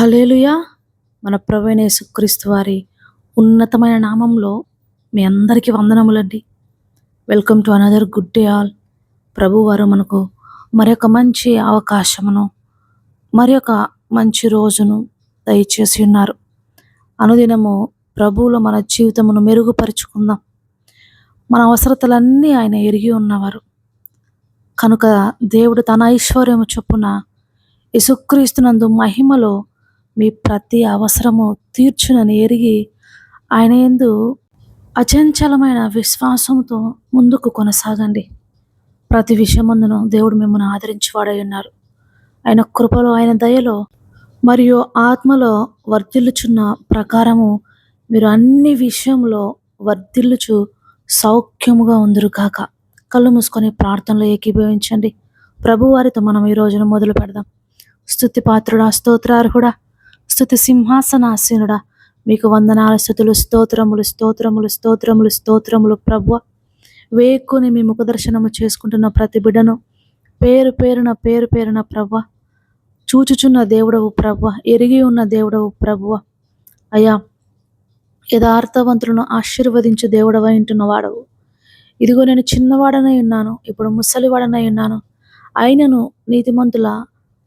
Hallelujah మన ప్రవీణ యేసుక్రీస్తు వారి ఉన్నతమైన నామంలో మీ అందరికీ వందనములండి. Welcome to another good day all ప్రభు వారు మనకు మరొక మంచి అవకాశమును మరి ఒక మంచి రోజును దయచేసి ఉన్నారు. అనుదినము ప్రభువులో మన జీవితమును మెరుగుపరుచుకుందాం. మన అవసరతలన్నీ ఆయన ఎరిగి ఉన్నవారు. కనుక దేవుడు తన ఐశ్వర్యము చొప్పున యేసుక్రీస్తునందు మహిమలో మీ ప్రతి అవసరము తీర్చునని ఎరిగి ఆయన ఎందు అచంచలమైన విశ్వాసంతో ముందుకు కొనసాగండి. ప్రతి విషయమందును దేవుడు మిమ్మల్ని ఆదరించేవాడై ఉన్నారు. ఆయన కృపలో ఆయన దయలో మరియు ఆత్మలో వర్ధిల్లుచున్న ప్రకారము మీరు అన్ని విషయంలో వర్ధిల్లుచు సౌఖ్యముగా ఉందరు కాక కళ్ళు మూసుకొని ప్రార్థనలో ఏకీభవించండి. ప్రభు వారితో మనం ఈ రోజున మొదలు పెడదాం స్థుతి పాత్రుడా స్తోత్రార్హుడా స్థుతి సింహాసనాసీనుడా. మీకు వందనాల స్థుతులు స్తోత్రములు స్తోత్రములు స్తోత్రములు స్తోత్రములు ప్రభు వేకుని మీ ముఖదర్శనము చేసుకుంటున్న ప్రతి బిడ్డను పేరు పేరున పేరు పేరున ప్రభ చూచుచున్న దేవుడవు ప్రభ ఎరిగి ఉన్న దేవుడవు ప్రభువ. అయ్యా యథార్థవంతులను ఆశీర్వదించు దేవుడవై ఉంటున్న వాడవు. ఇదిగో నేను చిన్నవాడనై ఉన్నాను ఇప్పుడు ముసలివాడనై ఉన్నాను. అయినను నీతిమంతుల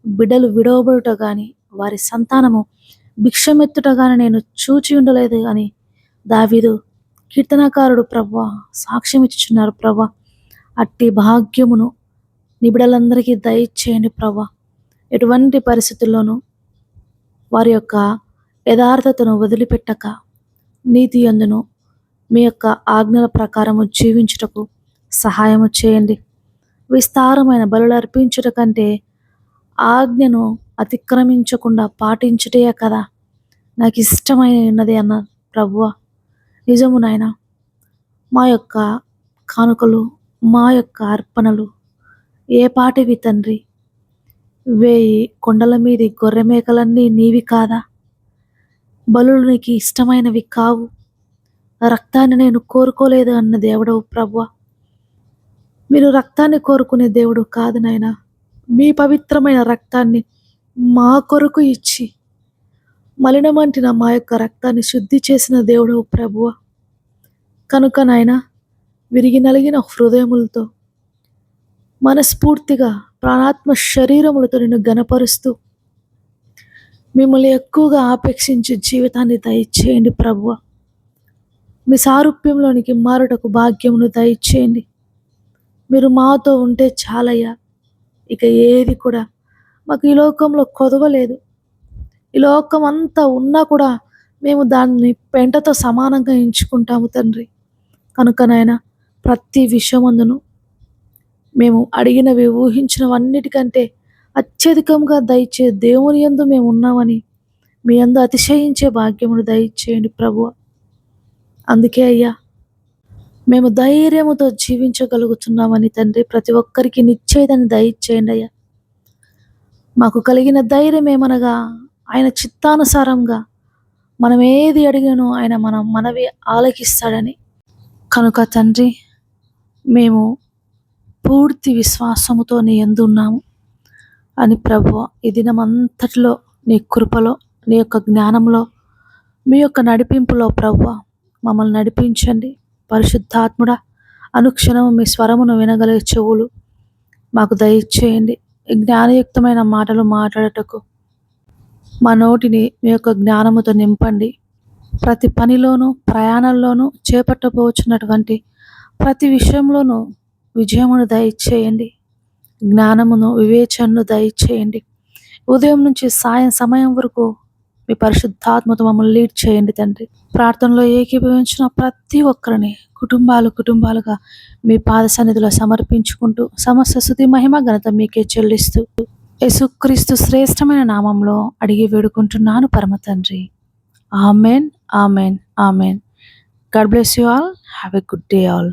బిడ్డలు విడవబడుట కానీ వారి సంతానము భిక్షమెత్తుటగానే నేను చూచి ఉండలేదు అని దావీదు కీర్తనకారుడు ప్రభ సాక్ష్యం ఇచ్చుచున్నారు ప్రభ అట్టి భాగ్యమును నిబిడలందరికీ దయచేయండి ప్రభ ఎటువంటి పరిస్థితుల్లోనూ వారి యొక్క యథార్థతను వదిలిపెట్టక నీతి అందును మీ యొక్క ఆజ్ఞల ప్రకారము జీవించుటకు సహాయము చేయండి. విస్తారమైన బలులు అర్పించుట కంటే ఆజ్ఞను అతిక్రమించకుండా పాటించుటే కదా. నాకు ఇష్టమైనది అన్న ప్రభువ నిజము నాయన. మా యొక్క కానుకలు మా యొక్క అర్పణలు ఏ పాటివి తండ్రి? వేయి కొండల మీది గొర్రె మేకలన్నీ నీవి కాదా? బలు నీకు ఇష్టమైనవి కావు. రక్తాన్ని నేను కోరుకోలేదు అన్న దేవుడవు ప్రభువ. మీరు రక్తాన్ని కోరుకునే దేవుడు కాదు నాయనా. మీ పవిత్రమైన రక్తాన్ని మా కొరకు ఇచ్చి. మలినమంటిన మా యొక్క రక్తాన్ని శుద్ధి చేసిన దేవుడు ప్రభువ. కనుక నాయన విరిగి నలిగిన హృదయములతో మనస్ఫూర్తిగా ప్రాణాత్మ శరీరములతో నిన్ను గనపరుస్తూ మిమ్మల్ని ఎక్కువగా ఆపేక్షించి జీవితాన్ని దయచేయండి ప్రభువ. మీ సారూప్యంలోనికి మారుటకు భాగ్యమును దయచేయండి. మీరు మాతో ఉంటే చాలయ్యా. ఇక ఏది కూడా మాకు ఈ లోకంలో కొదవలేదు ఈ లోకం అంతా ఉన్నా కూడా మేము దాన్ని పెంటతో సమానంగా ఎంచుకుంటాము తండ్రి. కనుక నాయన ప్రతి విషయమందును మేము అడిగినవి ఊహించినవన్నిటికంటే అత్యధికంగా దయచే దేవుని ఎందు మేము ఉన్నామని మీ అందు అతిశయించే భాగ్యమును దయచేయండి ప్రభు అందుకే అయ్యా మేము ధైర్యముతో జీవించగలుగుతున్నామని తండ్రి ప్రతి ఒక్కరికి నిశ్చయతని దయచేయండి అయ్యా. మాకు కలిగిన ధైర్యం ఏమనగా? ఆయన చిత్తానుసారంగా మనం ఏది అడిగానో ఆయన మనం మనవి ఆలకిస్తాడని. కనుక తండ్రి మేము పూర్తి విశ్వాసముతో నీ ఎందున్నాము అని ప్రభు ఈ దినమంతటిలో నీ కృపలో నీ యొక్క జ్ఞానంలో మీ యొక్క నడిపింపులో ప్రభు మమ్మల్ని నడిపించండి. పరిశుద్ధాత్ముడ అనుక్షణము మీ స్వరమును వినగలిగే చెవులు మాకు దయచేయండి. జ్ఞానయుక్తమైన మాటలు మాట్లాడటకు మా నోటిని మీ యొక్క జ్ఞానముతో నింపండి. ప్రతి పనిలోనూ ప్రయాణంలోనూ చేపట్టబోచున్నటువంటి ప్రతి విషయంలోనూ విజయమును దయచేయండి. జ్ఞానమును వివేచనను దయచేయండి. ఉదయం నుంచి సాయం సమయం వరకు మీ పరిశుద్ధాత్మతో మమ్మల్ని లీడ్ చేయండి తండ్రి. ప్రార్థనలో ఏకీభవించిన ప్రతి ఒక్కరిని కుటుంబాలు కుటుంబాలుగా మీ పాద సన్నిధిలో సమర్పించుకుంటూ సమస్త శుద్ధి మహిమ ఘనత మీకే చెల్లిస్తూ యేసుక్రీస్తు శ్రేష్టమైన నామంలో అడిగి వేడుకుంటున్నాను పరమ తండ్రి. Amen amen amen. God bless you all. Have a good day all.